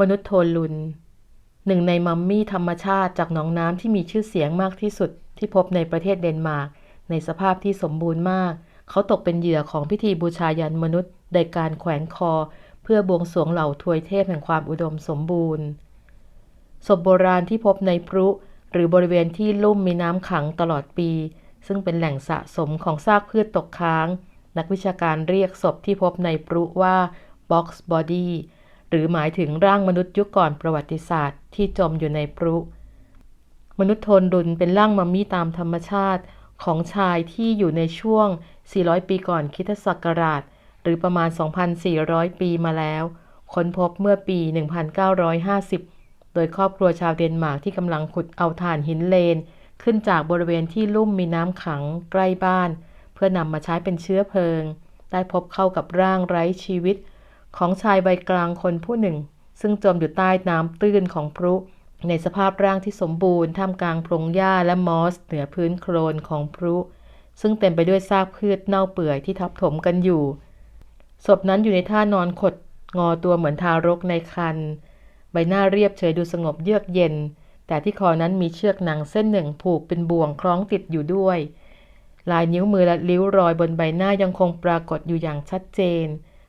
มนุษย์โทลุนหนึ่งในมัมมี่ธรรมชาติจากหนองน้ำที่มีชื่อเสียงมากที่สุดที่พบในประเทศเดนมาร์กในสภาพที่สมบูรณ์มาก เขาตกเป็นเหยื่อของพิธีบูชายันมนุษย์โดยการแขวนคอ เพื่อบวงสรวงเหล่าทวยเทพแห่งความอุดมสมบูรณ์ศพโบราณที่พบในพรุ หรือบริเวณที่ลุ่มมีน้ำขังตลอดปี ซึ่งเป็นแหล่งสะสมของซากพืชตกค้าง นักวิชาการเรียกศพที่พบในพรุว่า box body หรือหมายถึงร่างมนุษย์ยุคก่อนประวัติศาสตร์ที่จมอยู่ในพรุ มนุษย์ทนรุนเป็นร่างมัมมี่ตามธรรมชาติของชายที่อยู่ในช่วง 400 ปีก่อนคริสตศักราช หรือประมาณ 2,400 ปีมาแล้ว ค้นพบเมื่อปี 1950 โดยครอบครัวชาวเดนมาร์กที่กำลังขุดเอาถ่านหินเลน ขึ้นจากบริเวณที่ลุ่มมีน้ำขังใกล้บ้าน เพื่อนำมาใช้เป็นเชื้อเพลิง ได้พบเข้ากับร่างไร้ชีวิต ของชายใบกลางคนผู้หนึ่ง ซึ่งจมอยู่ใต้น้ำตื้นของพรุในสภาพร่างที่สมบูรณ์ท่ามกลางพงหญ้าและมอสเหนือพื้นโคลนของพรุซึ่งเต็มไปด้วยซากพืชเน่าเปื่อยที่ทับถมกันอยู่ ศพนั้นอยู่ในท่านอนขดงอตัวเหมือนทารกในคันใบหน้าเรียบเฉยดูสงบเยือกเย็น แต่ที่คอนั้นมีเชือกหนังเส้นหนึ่งผูกเป็นบ่วงคล้องติดอยู่ด้วย ลายนิ้วมือและริ้วรอยบนใบหน้ายังคงปรากฏอยู่อย่างชัดเจน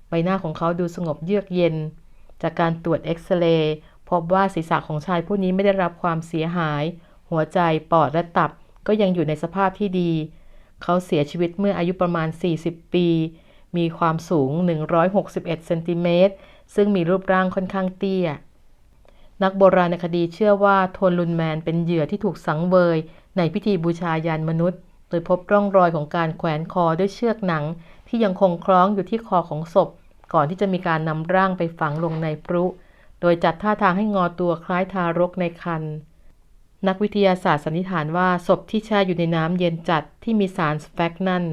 ใบหน้าของเขาดูสงบเยือกเย็น จากการตรวจเอ็กซเรย์พบว่าศีรษะของชายผู้นี้ไม่ได้รับความเสียหาย หัวใจ ปอด และตับก็ยังอยู่ในสภาพที่ดี เขาเสียชีวิตเมื่ออายุประมาณ 40 ปี มีความสูง 161 เซนติเมตร ซึ่งมีรูปร่างค่อนข้างเตี้ย นักโบราณคดีเชื่อว่าโทนลุนแมนเป็นเหยื่อที่ถูกสังเวย ในพิธีบูชายันมนุษย์ โดยพบร่องรอยของการแขวนคอด้วยเชือกหนังที่ยังคงคล้องอยู่ที่คอของศพ ก่อนที่จะมีการนำร่างไปฝังลงในพรุ โดยจัดท่าทางให้งอตัวคล้ายทารกในคันนักวิทยาศาสตร์สันนิษฐานว่าศพที่แช่อยู่ในน้ำเย็นจัดที่มีสารสแฟกนั่น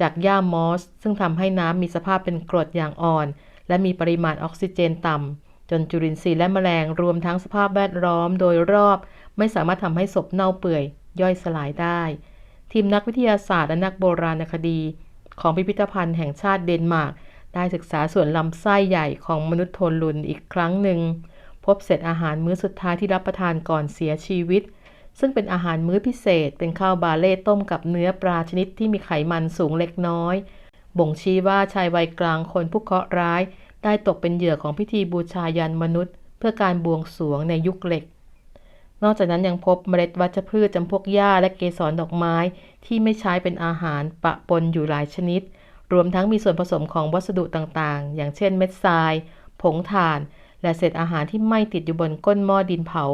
จากหญ้ามอส ซึ่งทำให้น้ำมีสภาพเป็นกรดอย่างอ่อน และมีปริมาณออกซิเจนต่ำจนจุลินทรีย์และแมลงรวมทั้งสภาพแวดล้อมโดยรอบ ไม่สามารถทำให้ศพเน่าเปื่อย ย่อยสลายได้ ทีมนักวิทยาศาสตร์และนักโบราณคดี ของพิพิธภัณฑ์แห่งชาติเดนมาร์ก ได้ศึกษาส่วนลำไส้ใหญ่ของมนุษย์โทนลุนอีกครั้งหนึ่ง พบเศษอาหารมื้อสุดท้ายที่รับประทานก่อนเสียชีวิต ซึ่งเป็นอาหารมื้อพิเศษ เป็นข้าวบาเล่ต้มกับเนื้อปลาชนิดที่มีไขมันสูงเล็กน้อย บ่งชี้ว่าชายวัยกลางคนผู้เคราะห์ร้าย ได้ตกเป็นเหยื่อของพิธีบูชายันมนุษย์ เพื่อการบวงสรวงในยุคเหล็ก นอกจากนั้นยังพบเมล็ดวัชพืชจำพวกหญ้าและเกสรดอกไม้ที่ไม่ใช้เป็นอาหารปะปนอยู่หลายชนิด รวมทั้งมีส่วนผสมของวัสดุต่างๆ อย่างเช่นเม็ดทราย ผงถ่าน และเศษอาหารที่ไม่ติดอยู่บนก้นหม้อดินเผา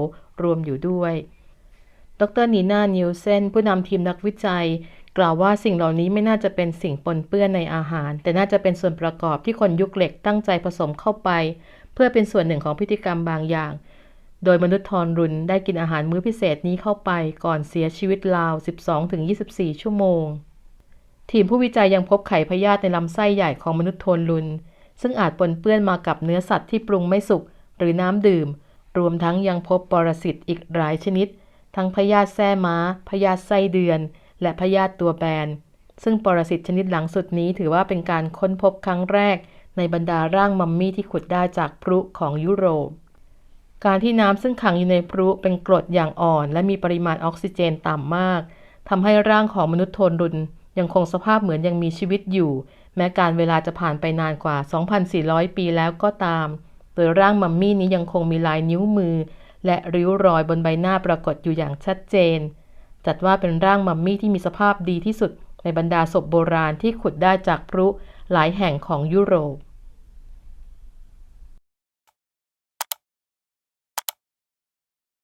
รวมอยู่ด้วย ดรนีน่านิวเซนผู้นำทีมนักวิจัย กล่าวว่าสิ่งเหล่านี้ไม่น่าจะเป็นสิ่งปนเปื้อนในอาหาร แต่น่าจะเป็นส่วนประกอบที่คนยุคเหล็กตั้งใจผสมเข้าไป เพื่อเป็นส่วนหนึ่งของพิธีกรรมบางอย่าง โดยมนุษย์ทอนรุนได้กินอาหารมื้อพิเศษนี้เข้าไปก่อนเสียชีวิตราว 12-24 ชั่วโมง ทีมผู้วิจัยยังพบไข่พยาธิในลำไส้ใหญ่ของมนุษย์โทนลุน ซึ่งอาจปนเปื้อนมากับเนื้อสัตว์ที่ปรุงไม่สุกหรือน้ำดื่ม รวมทั้งยังพบปรสิตอีกหลายชนิด ทั้งพยาธิแส้ม้า พยาธิไส้เดือน และพยาธิตัวแบน ซึ่งปรสิตชนิดหลังสุดนี้ถือว่าเป็นการค้นพบครั้งแรก ในบรรดาร่างมัมมี่ที่ขุดได้จากพรุของยุโรป การที่น้ำซึ่งขังอยู่ในพรุเป็นกรดอย่างอ่อน และมีปริมาณออกซิเจนต่ำมากทำให้ร่างของมนุษย์โทนรุน ยังคงสภาพเหมือนยังมีชีวิตอยู่ แม้การเวลาจะผ่านไปนานกว่า 2,400 ปีแล้วก็ตาม โดยร่างมัมมี่นี้ยังคงมีลายนิ้วมือ และริ้วรอยบนใบหน้าปรากฏอยู่อย่างชัดเจน จัดว่าเป็นร่างมัมมี่ที่มีสภาพดีที่สุดในบรรดาศพโบราณที่ขุดได้จากพรุหลายแห่งของยุโรป